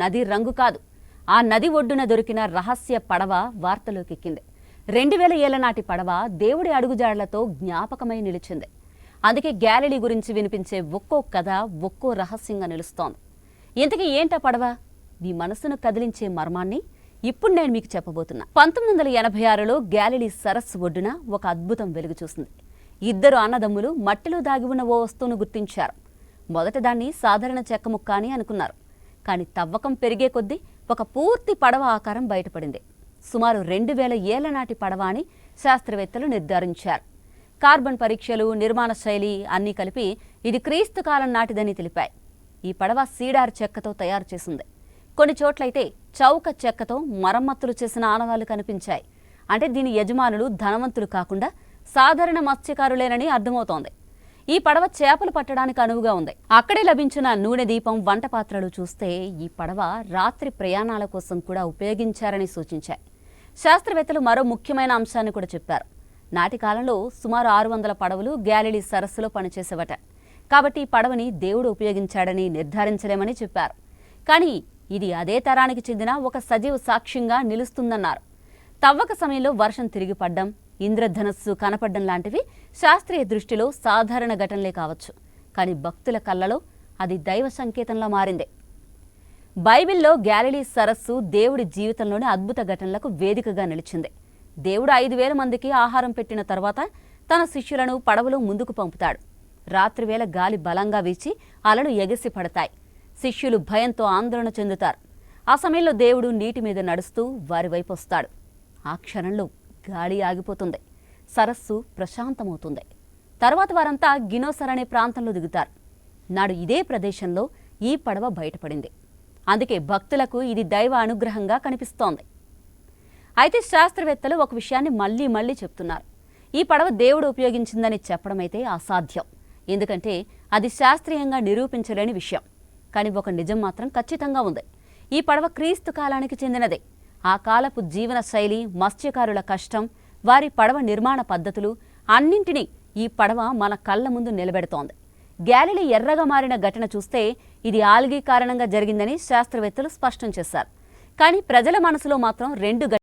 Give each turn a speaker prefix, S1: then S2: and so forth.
S1: నది రంగు కాదు. ఆ నది ఒడ్డున దొరికిన రహస్య పడవ వార్తలోకెక్కింది. రెండు వేల ఏళ్ళ నాటి పడవ దేవుడి అడుగుజాడలతో జ్ఞాపకమై నిలిచింది. అందుకే గ్యాలరీ గురించి వినిపించే ఒక్కో కథ ఒక్కో రహస్యంగా నిలుస్తోంది. ఇంతకీ ఏంటా పడవ? మీ మనసును కదిలించే మర్మాన్ని ఇప్పుడు నేను మీకు చెప్పబోతున్నా. పంతొమ్మిది వందల ఎనభై ఆరులో గ్యాలరీ సరస్సు ఒడ్డున ఒక అద్భుతం వెలుగు చూసింది ఇద్దరు అన్నదమ్ములు మట్టిలో దాగి ఉన్న ఓ వస్తువును గుర్తించారు. మొదట దాన్ని సాధారణ చెక్క ముక్క అని అనుకున్నారు. కానీ తవ్వకం పెరిగే కొద్దీ ఒక పూర్తి పడవ ఆకారం బయటపడింది. సుమారు రెండు వేల ఏళ్ళ నాటి పడవ అని శాస్త్రవేత్తలు నిర్ధారించారు. కార్బన్ పరీక్షలు నిర్మాణ శైలి అన్నీ కలిపి ఇది క్రీస్తు కాలం నాటిదని తెలిపాయి. ఈ పడవ సీడార్ చెక్కతో తయారు చేసింది. కొన్ని చోట్లయితే చౌక చెక్కతో మరమ్మతులు చేసిన ఆనవాళ్ళు కనిపించాయి. అంటే దీని యజమానులు ధనవంతులు కాకుండా సాధారణ మత్స్యకారులేనని అర్థమవుతోంది. ఈ పడవ చేపలు పట్టడానికి అనువుగా ఉంది. అక్కడే లభించిన నూనె దీపం వంట పాత్రలు చూస్తే ఈ పడవ రాత్రి ప్రయాణాల కోసం కూడా ఉపయోగించారని సూచించాయి. శాస్త్రవేత్తలు మరో ముఖ్యమైన అంశాన్ని కూడా చెప్పారు. నాటి కాలంలో సుమారు ఆరు వందల పడవలు గ్యాలిలీ సరస్సులో పనిచేసేవట. కాబట్టి ఈ పడవని దేవుడు ఉపయోగించాడని నిర్ధారించలేమని చెప్పారు. కానీ ఇది అదే తరానికి చెందిన ఒక సజీవ సాక్ష్యంగా నిలుస్తుందన్నారు. తవ్వక సమయంలో వర్షం తిరిగి పడ్డం ఇంద్రధనస్సు కనపడడం లాంటివి శాస్త్రీయ దృష్టిలో సాధారణ ఘటనలే కావచ్చు. కానీ భక్తుల కళ్ళలో అది దైవ సంకేతంలా మారింది. బైబిల్లో గ్యాలిలీ సరస్సు దేవుడి జీవితంలోని అద్భుత ఘటనలకు వేదికగా నిలిచింది. దేవుడు ఐదు వేల మందికి ఆహారం పెట్టిన తర్వాత తన శిష్యులను పడవలో ముందుకు పంపుతాడు. రాత్రివేళ గాలి బలంగా వీచి అలలు ఎగిసి పడతాయి. శిష్యులు భయంతో ఆందోళన చెందుతారు. ఆ సమయంలో దేవుడు నీటి మీద నడుస్తూ వారి వైపు వస్తాడు. ఆ క్షణంలో గాలి ఆగిపోతుంది. సరస్సు ప్రశాంతమవుతుంది. తర్వాత వారంతా గినోసర్ అనే ప్రాంతంలో దిగుతారు. నాడు ఇదే ప్రదేశంలో ఈ పడవ బయటపడింది. అందుకే భక్తులకు ఇది దైవ అనుగ్రహంగా కనిపిస్తోంది. అయితే శాస్త్రవేత్తలు ఒక విషయాన్ని మళ్ళీ మళ్ళీ చెప్తున్నారు. ఈ పడవ దేవుడు ఉపయోగించిందని చెప్పడమైతే అసాధ్యం. ఎందుకంటే అది శాస్త్రీయంగా నిరూపించలేని విషయం. కానీ ఒక నిజం మాత్రం ఖచ్చితంగా ఉంది. ఈ పడవ క్రీస్తు కాలానికి చెందినదే. ఆ కాలపు జీవన శైలి మత్స్యకారుల కష్టం వారి పడవ నిర్మాణ పద్ధతులు అన్నింటినీ ఈ పడవ మన కళ్ళ ముందు నిలబెడుతోంది. గ్యాలిలీ ఎర్రగా మారిన ఘటన చూస్తే ఇది ఆల్గీ కారణంగా జరిగిందని శాస్త్రవేత్తలు స్పష్టం చేశారు. కానీ ప్రజల మనసులో మాత్రం రెండు